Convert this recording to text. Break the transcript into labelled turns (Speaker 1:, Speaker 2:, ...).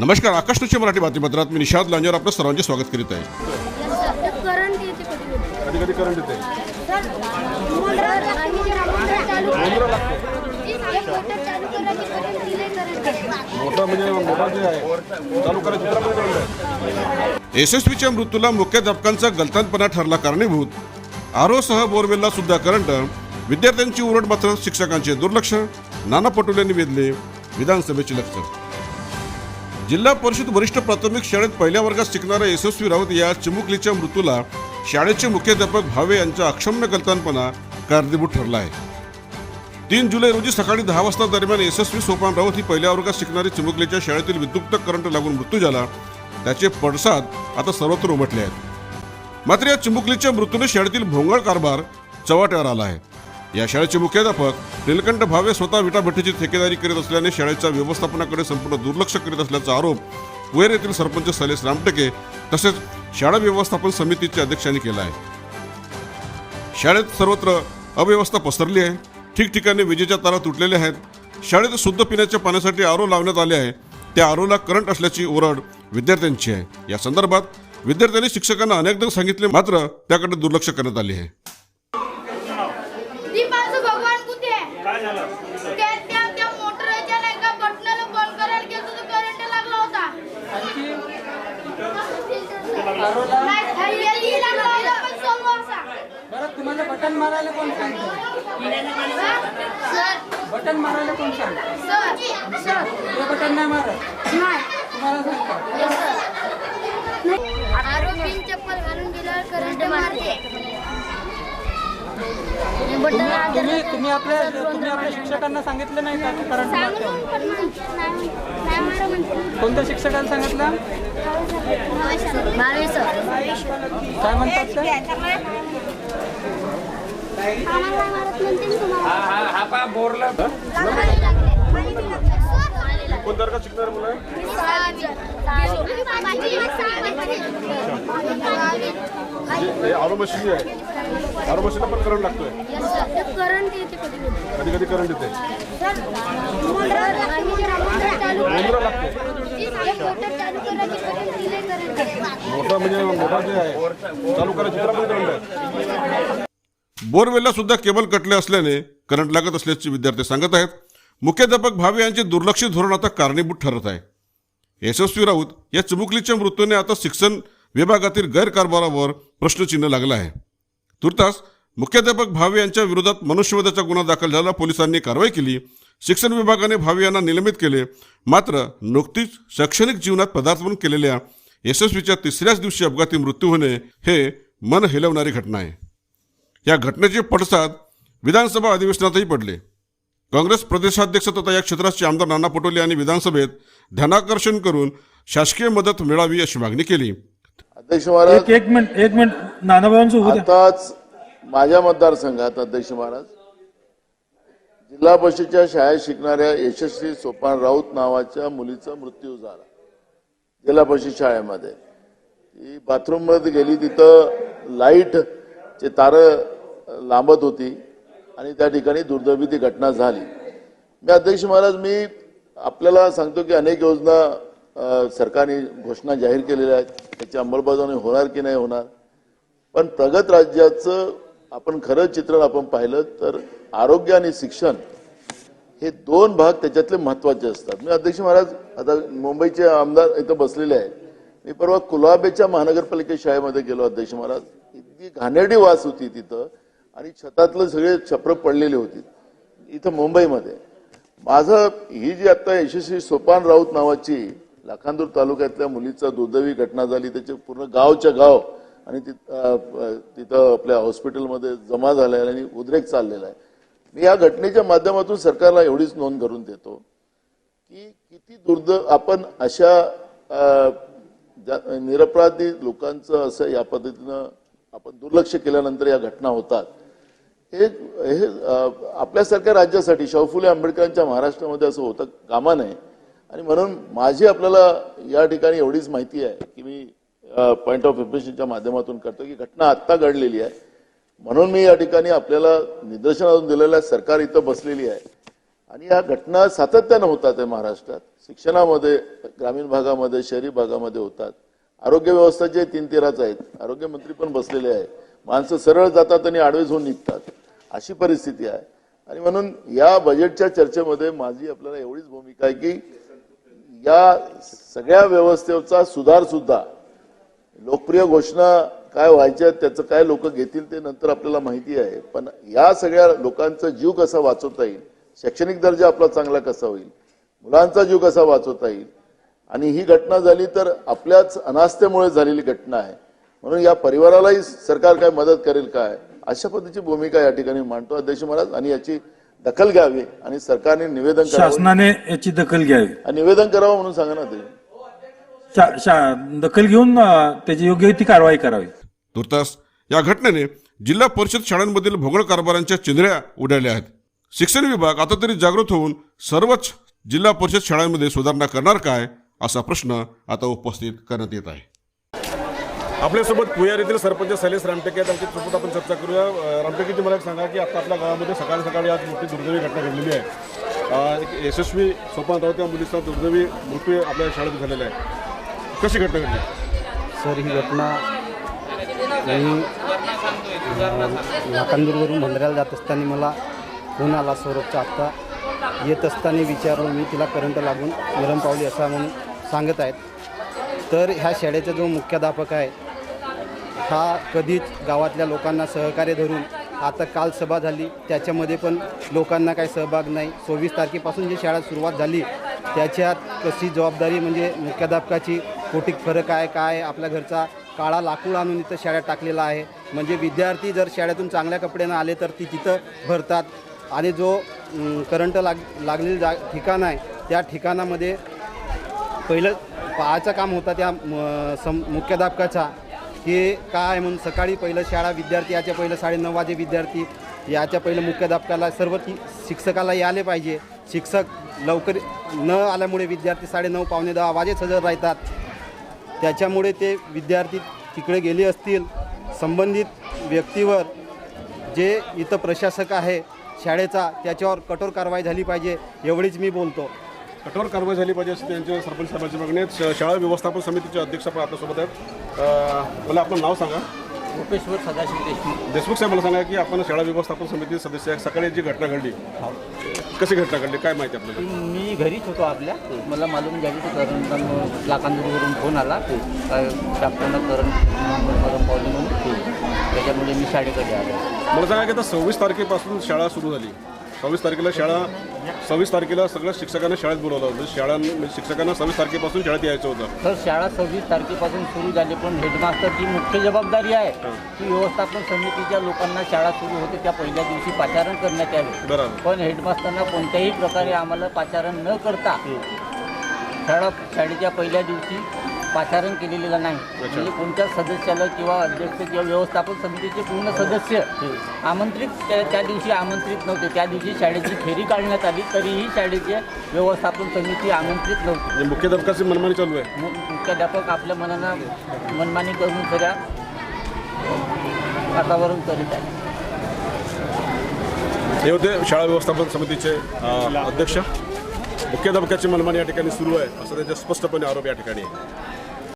Speaker 1: नमस्कार आकाशनुच्या मराठी बातमीपत्रात मी निषाद लांजेवर आपलं सर्वांचे स्वागत करीत आहे.
Speaker 2: म्हणजे
Speaker 1: यशस्वीच्या मृत्यूला मुख्याध्यापकांचा गलथानपणा ठरला कारणीभूत. आरोसह बोरवेलला सुद्धा करंट विद्यार्थ्यांची उरड मात्र शिक्षकांचे दुर्लक्ष. नाना पटोलेंनी वेधले विधानसभेचे लक्ष. जिल्हा परिषद वरिष्ठ प्राथमिक शाळेत पहिल्या वर्गात शिकणाऱ्या यशस्वी राऊत या चिमुकलीच्या मृत्यूला शाळेचे मुख्याध्यापक भावे यांचा अक्षम्य गलतानपणा कारणीभूत ठरला आहे. तीन जुलै रोजी सकाळी दहा वाजता दरम्यान यशस्वी सोपान राऊत ही पहिल्या वर्गात शिकणारी चिमुकलीच्या शाळेतील विद्युक्त करंट लागून मृत्यू झाला. त्याचे पडसाद आता सर्वत्र उमटले आहेत. मात्र या चिमुकलीच्या मृत्यूने शाळेतील भोंगळ कारभार चव्हाट्यावर आला आहे. या शाळेचे मुख्याध्यापक नीलकंठ भावे स्वतः विटाभट्टीची ठेकेदारी करीत असल्याने शाळेच्या व्यवस्थापनाकडे संपूर्ण दुर्लक्ष करीत असल्याचा आरोप कुवेर येथील सरपंच सलेस रामटेके तसेच शाळा व्यवस्थापन समितीच्या अध्यक्षांनी केला आहे. शाळेत सर्वत्र अव्यवस्था पसरली आहे. ठिकठिकाणी विजेच्या तारा तुटलेल्या आहेत. शाळेत शुद्ध पिण्याच्या पाण्यासाठी आरो लावण्यात आले आहे. त्या आरोला करंट असल्याची ओरड विद्यार्थ्यांची आहे. या संदर्भात विद्यार्थ्यांनी शिक्षकांना अनेकदा सांगितले मात्र त्याकडे दुर्लक्ष करण्यात आले आहे
Speaker 3: दीपाचं भगवान कुठे आहे काय झालं त्या त्या त्या मोटरच्या नाही का बटनाला बंद करायला गेलो तर करंट लागला होता नाही, खाली लागला होता, पण समोर असा.
Speaker 4: बरं तुम्हाला बटन मारायला कोण सांगतो? बटन मारायला कोण सांगतो?
Speaker 3: सर सर
Speaker 4: बटन नाही मारत. तुम्हाला सांगतो.
Speaker 3: आरोपी चप्पल घालून गेल्यावर करंट मारते
Speaker 4: तुम्ही तुम्ही आपल्या तुम्ही आपल्या शिक्षकांना सांगितलं नाही का करंट मारते कोणत्या शिक्षकांना सांगितलं? काय म्हणतात ते?
Speaker 3: मारत म्हणते मी तुम्हाला.
Speaker 2: कोणत्या वर्गात शिकणार मुलं? हे आरो मशीन आहे. आरो मशीन पण करंट लागतोय.
Speaker 3: कधी कधी
Speaker 2: करंट येते
Speaker 3: मुंद्रा मोटर
Speaker 2: म्हणजे मोठा जे आहे चालू करायचं चित्र पण करंट आहे.
Speaker 1: बोरवेलला सुद्धा केबल कटले असल्याने करंट लागत असल्याचे विद्यार्थी सांगत आहेत. मुख्याध्यापक भावे यांचे दुर्लक्षित धोरण आता कारणीभूत ठरत आहे. यशस्वी राऊत या चिमुकलीच्या मृत्यूने आता शिक्षण विभागातील गैरकारभारावर प्रश्नचिन्ह लागलं आहे. तुर्तास मुख्याध्यापक भावे यांच्या विरोधात मनुष्यवधाचा गुन्हा दाखल झाला पोलिसांनी कारवाई केली. शिक्षण विभागाने भावे यांना निलंबित केले. मात्र नुकतीच शैक्षणिक जीवनात पदार्पण केलेल्या यशस्वीच्या तिसऱ्याच दिवशी अपघाती मृत्यू होणे हे मन हेलवणारी घटना आहे. या घटनेचे पडसाद विधानसभा अधिवेशनातही पडले. काँग्रेस प्रदेशाध्यक्ष तथा या क्षेत्राचे आमदार नाना पटोले यांनी विधानसभेत ध्यानाकर्षण करून शासकीय मदत मिळावी अशी मागणी केली.
Speaker 5: अध्यक्ष महाराज
Speaker 6: एक एक मिनिट एक मिनिट
Speaker 5: आताच माझ्या मतदारसंघात अध्यक्ष महाराज जिल्हा परिषदेच्या शाळेत शिकणाऱ्या यशस्वी सोपान राऊत नावाच्या मुलीचा मृत्यू झाला. जिल्हा परिषद शाळेमध्ये. ती बाथरूममध्ये गेली तिथं लाइट चे तार लांबत होती. आणि त्या ठिकाणी दुर्दैवी ती घटना झाली. मी अध्यक्ष महाराज मी आपल्याला सांगतो की अनेक योजना सरकारने घोषणा जाहीर केलेल्या आहेत. त्याची अंमलबजावणी होणार की नाही होणार? पण प्रगत राज्याचं आपण खरं चित्रण आपण पाहिलं तर आरोग्य आणि शिक्षण हे दोन भाग त्याच्यातले महत्त्वाचे असतात. मी अध्यक्ष महाराज आता मुंबईचे आमदार इथं बसलेले आहेत. मी परवा कुलाबेच्या महानगरपालिका शाळेमध्ये गेलो अध्यक्ष महाराज. इतकी घाणेरडी वास होती तिथं. आणि छतातलं सगळे छपर पडलेले होती. इथं मुंबईमध्ये. माझं ही जी आता यशस्वी सोपान राऊत नावाची लाखांदूर तालुक्यातल्या मुलीचा दुर्दैवी घटना झाली त्याचे पूर्ण गावच्या गाव आणि तिथं आपल्या हॉस्पिटलमध्ये जमा झालेला आणि उद्रेक चाललेला आहे. मी या घटनेच्या माध्यमातून सरकारला एवढीच नोंद करून देतो की किती दुर्द आपण अशा निरपराधी लोकांचं असं या पद्धतीनं आपण दुर्लक्ष केल्यानंतर या घटना होतात. हे हे आपल्यासारख्या राज्यासाठी शाहू फुले आंबेडकरांच्या महाराष्ट्रामध्ये असं होतं कामा नये. आणि म्हणून माझी आपल्याला या ठिकाणी एवढीच माहिती आहे की मी पॉईंट ऑफ इम्प्रेशनच्या माध्यमातून करतो की घटना आत्ता घडलेली आहे. म्हणून मी या ठिकाणी आपल्याला निदर्शनातून दिलेलं आहे सरकार इथं बसलेली आहे. आणि या घटना सातत्यानं होतात आहे महाराष्ट्रात. शिक्षणामध्ये ग्रामीण भागामध्ये शहरी भागामध्ये होतात. आरोग्य व्यवस्था जे तीन तेराच आहेत आरोग्यमंत्री पण बसलेले आहे माणसं सरळ जातात आणि आडवेच होऊन निघतात. अशी परिस्थिती आहे. आणि म्हणून या बजेटच्या चर्चेमध्ये माझी आपल्याला एवढीच भूमिका आहे की या सगळ्या व्यवस्थेचा सुधार सुद्धा लोकप्रिय घोषणा काय व्हायच्या त्याचं काय लोक घेतील ते नंतर आपल्याला माहिती आहे. पण या सगळ्या लोकांचा जीव कसा वाचवता येईल? शैक्षणिक दर्जा आपला चांगला कसा होईल? मुलांचा जीव कसा वाचवता येईल? आणि ही घटना झाली तर आपल्याच अनास्थेमुळे झालेली घटना आहे. म्हणून या परिवारालाही सरकार काय मदत करेल काय? अशा पद्धतीची भूमिका या ठिकाणी मांडतो. अध्यक्ष महाराज आणि याची दखल घ्यावी आणि सरकारने निवेदन
Speaker 6: शासनाने याची दखल घ्यावी.
Speaker 5: आणि निवेदन करावं म्हणून सांगा ना ते.
Speaker 6: दखल घेऊन त्याची योग्य ती कारवाई करावी.
Speaker 1: तुर्तास या घटनेने जिल्हा परिषद शाळांमधील भोगळ कारभारांच्या चिंधऱ्या उडाल्या आहेत. शिक्षण विभाग आता तरी जागृत होऊन सर्वच जिल्हा परिषद शाळांमध्ये सुधारणा करणार काय असा प्रश्न आता उपस्थित करण्यात येत आहे.
Speaker 2: आपल्यासोबत पुयार येथील सरपंच शैलेश रामटेके आहेत. त्यांच्यासोबत आपण चर्चा करूया. अं, रामटेकेजी मला एक सांगा की आता आपल्या गावामध्ये सकाळी सकाळी आज मोठी दुर्दैवी घटना घडलेली आहे. एक यशस्वी सोपान राव त्या मुलीचा दुर्दैवी मृत्यू आपल्या शाळेत झालेला आहे. कशी घटना घडली?
Speaker 7: सर ही घटना मी लाखांदूरवरून भंडाऱ्याला जात असताना मला फोन आला सौरभचा आत्ता. येत असताना विचारलो मी तिला करंट लागून मरण पावली असा म्हणून सांगत आहेत. तर ह्या शाळेचा जो मुख्याध्यापक आहे हा कधीच गावातल्या लोकांना सहकार्य धरून आता काल सभा झाली. त्याच्यामध्ये पण लोकांना काही सहभाग नाही. सव्वीस तारखेपासून जी शाळा सुरुवात झाली त्याच्यात कशी जबाबदारी म्हणजे मुख्याध्यापकाची कोटीक फरक आहे काय आपल्या घरचा काळा लाकूड आणून इथं शाळेत टाकलेला आहे. म्हणजे विद्यार्थी जर शाळेतून चांगल्या कपड्यानं आले तर ती तिथं भरतात. आणि जो करंट लाग लागलेलं जा ठिकाण आहे त्या ठिकाणामध्ये पहिलं पाहायचं काम होता त्या म- सम मुख्याध्यापकाचा. हे काय म्हणून सकाळी पहिलं शाळा विद्यार्थी याच्या पहिलं साडेनऊ वाजे विद्यार्थी याच्या पहिलं मुख्याध्यापकाला सर्व ती शिक्षकाला यायला पाहिजे. शिक्षक लवकर न आल्यामुळे विद्यार्थी साडेनऊ पावणे दहा वाजेच हजर राहतात. त्याच्यामुळे ते विद्यार्थी तिकडे गेले असतील. संबंधित व्यक्तीवर जे इथं प्रशासक आहे शाळेचा त्याच्यावर कठोर कारवाई झाली पाहिजे एवढीच मी बोलतो.
Speaker 2: कठोर कारवाई झाली पाहिजे अशी त्यांच्या सरपंच साहेबांची मागणी आहे. शाळा व्यवस्थापन समितीचे अध्यक्ष आपण आपल्यासोबत आहेत. मला आपलं नाव सांगा.
Speaker 7: गोपेश्वर सदाशिव देशमुख.
Speaker 2: देशमुख साहेब मला सांगा की आपण शाळा व्यवस्थापन समिती सदस्य आहे. सकाळी जी घटना घडली कशी घटना घडली? काय माहिती आपल्याला?
Speaker 7: मी घरीच होतो आपल्या. मला मालूम झाली की करण लाखांदूरवरून फोन आला. काय डॉक्टरनं करण करण पावली म्हणून. त्याच्यामुळे मी शाळेकडे आलो.
Speaker 2: मला सांगा की आता सव्वीस तारखेपासून शाळा सुरू झाली. सव्वीस तारखेला शाळा सव्वीस तारखेला सगळ्या शिक्षकांना शाळेत बोलवलं होतं. शाळा म्हणजे शिक्षकांना सव्वीस तारखेपासून शाळेत यायचं होतं.
Speaker 7: तर शाळा सव्वीस तारखेपासून सुरू झाली पण हेडमास्टरची मुख्य जबाबदारी आहे की व्यवस्थापन समितीच्या लोकांना शाळा सुरू होते त्या पहिल्या दिवशी पाचारण करण्यात यावे.
Speaker 2: बरोबर.
Speaker 7: पण हेडमास्टरना कोणत्याही प्रकारे आम्हाला पाचारण न करता शाळा शाळेच्या पहिल्या दिवशी पाचारण केलेलं नाही. म्हणजे कोणत्या सदस्याला किंवा अध्यक्ष किंवा व्यवस्थापन समितीचे पूर्ण सदस्य आमंत्रित त्या दिवशी आमंत्रित नव्हते. त्या दिवशी शाळेची फेरी काढण्यात आली तरीही शाळेचे व्यवस्थापन समिती आमंत्रित नव्हती.
Speaker 2: म्हणजे मुख्याध्यापकाची मनमानी चालू आहे.
Speaker 7: मुख्याध्यापक आपल्या मनानं मनमानी करून खऱ्या वातावरण करीत आहे
Speaker 2: हे होते शाळा व्यवस्थापन समितीचे अध्यक्ष. मुख्याध्यापकाची मनमानी या ठिकाणी सुरू आहे. असं त्यांचा स्पष्टपणे आरोप या ठिकाणी आहे.